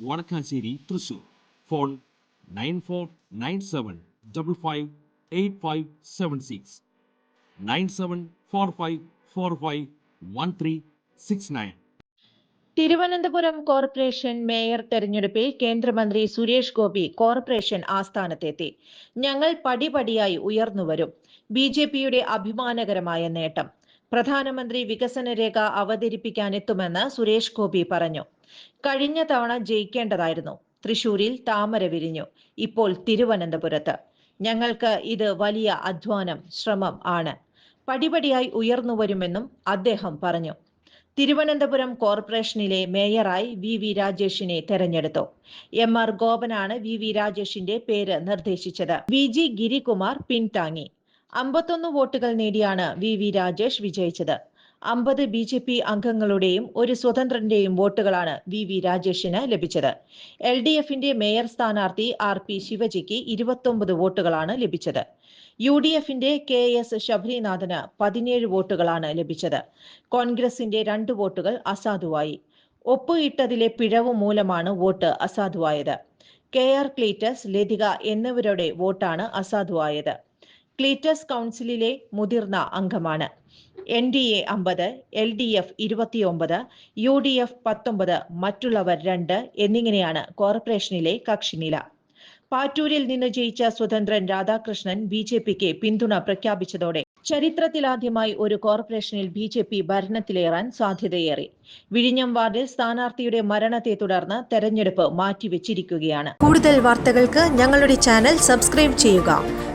Vadakkassery Thrissur. Phone nine four nine seven double five eight five seven six. Nine seven four five four five one three six nine. Thiruvananthapuram corporation mayor തെരഞ്ഞെടുപ്പിൽ കേന്ദ്രമന്ത്രി Suresh Gopi corporation ആസ്ഥാനത്തെത്തി. ഞങ്ങൾ പടിപടിയായി ഉയർന്നുവരും. B J പിയുടെ അഭിമാനകരമായ നേട്ടം. പ്രധാനമന്ത്രി വികസന രേഖ അവതരിപ്പിക്കാനെത്തുമെന്ന് സുരേഷ് ഗോപി പറഞ്ഞു. കഴിഞ്ഞ തവണ ജയിക്കേണ്ടതായിരുന്നു. തൃശൂരിൽ താമര വിരിഞ്ഞു. ഇപ്പോൾ തിരുവനന്തപുരത്ത്. ഞങ്ങൾക്ക് ഇത് വലിയ അധ്വാനം ശ്രമം ആണ്. പടിപടിയായി ഉയർന്നു വരുമെന്നും അദ്ദേഹം പറഞ്ഞു. തിരുവനന്തപുരം കോർപ്പറേഷനിലെ മേയറായി വി. വി. രാജേഷിനെ തെരഞ്ഞെടുത്തു. എം. ആർ. ഗോപനാണ് വി. വി. രാജേഷിന്റെ പേര് നിർദ്ദേശിച്ചത്. വി. ജി. ഗിരികുമാർ പിൻതാങ്ങി. അമ്പത്തൊന്ന് വോട്ടുകൾ നേടിയാണ് വി വി രാജേഷ് വിജയിച്ചത്. അമ്പത് ബി ജെ പി അംഗങ്ങളുടെയും ഒരു സ്വതന്ത്രന്റെയും വോട്ടുകളാണ് വി വി രാജേഷിന് ലഭിച്ചത്. എൽ ഡി എഫിന്റെ മേയർ സ്ഥാനാർത്ഥി ആർ പി ശിവജിക്ക് ഇരുപത്തൊമ്പത് വോട്ടുകളാണ് ലഭിച്ചത്. യു ഡി എഫിന്റെ കെ എസ് ശബരിനാഥന് പതിനേഴ് വോട്ടുകളാണ് ലഭിച്ചത്. കോൺഗ്രസിന്റെ രണ്ട് വോട്ടുകൾ അസാധുവായി. ഒപ്പുയിട്ടതിലെ പിഴവ് മൂലമാണ് വോട്ട് അസാധുവായത്. കെ ആർ ക്ലീറ്റസ് ലതിക എന്നിവരുടെ വോട്ടാണ് അസാധുവായത്. ക്ലീറ്റസ് കൗൺസിലിലെ മുതിർന്ന അംഗമാണ്. എൻ ഡി എ അമ്പത് എൽ ഡി എഫ് ഇരുപത്തിയൊമ്പത് യു ഡി എഫ് പത്തൊമ്പത് മറ്റുള്ളവർ രണ്ട് എന്നിങ്ങനെയാണ് കോർപ്പറേഷനിലെ കക്ഷിനില പാറ്റൂരിൽ നിന്ന് ജയിച്ച സ്വതന്ത്രൻ രാധാകൃഷ്ണൻ ബി ജെ പിക്ക് പിന്തുണ പ്രഖ്യാപിച്ചതോടെ ചരിത്രത്തിലാദ്യമായി ഒരു കോർപ്പറേഷനിൽ ബി ജെ പി ഭരണത്തിലേറാൻ സാധ്യതയേറി. വിഴിഞ്ഞം വാർഡിൽ സ്ഥാനാർത്ഥിയുടെ മരണത്തെ തുടർന്ന് തെരഞ്ഞെടുപ്പ് മാറ്റിവെച്ചിരിക്കുകയാണ്. കൂടുതൽ വാർത്തകൾക്ക് ഞങ്ങളുടെ ചാനൽ സബ്സ്ക്രൈബ് ചെയ്യുക.